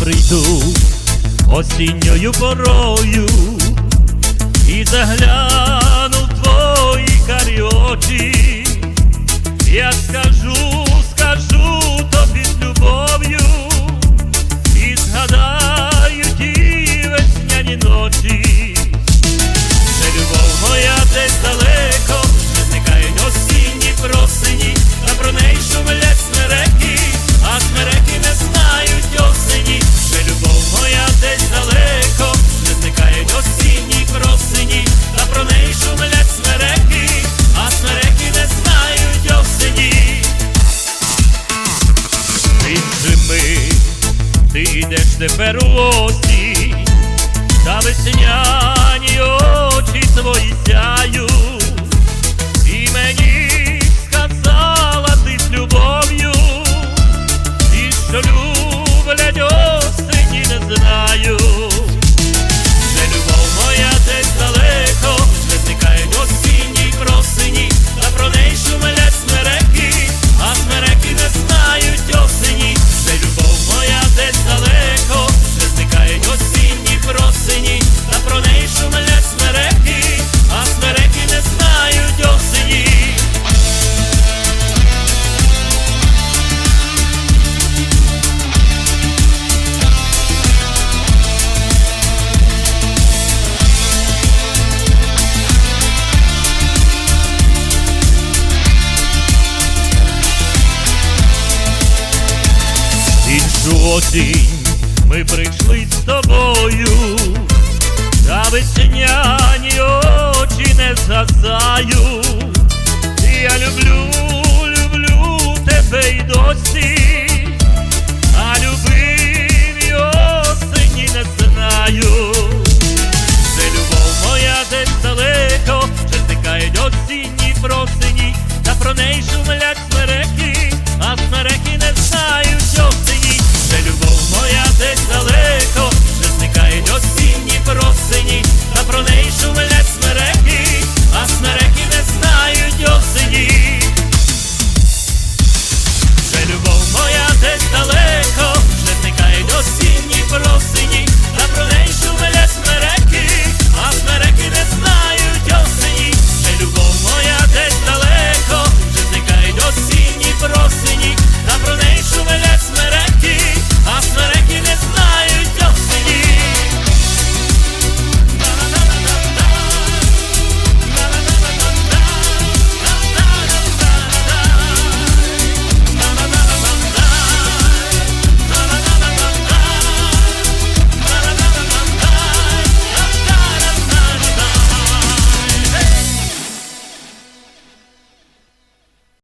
прийду осінньою порою. тепер у осінь та весняні осінь. нашу осінь ми прийшли з тобою, та весняні очі не згасаю. Я люблю, люблю тебе й досі, а любив осені не знаю. Це любов моя десь що стикають осінні просині, та про неї шумлять.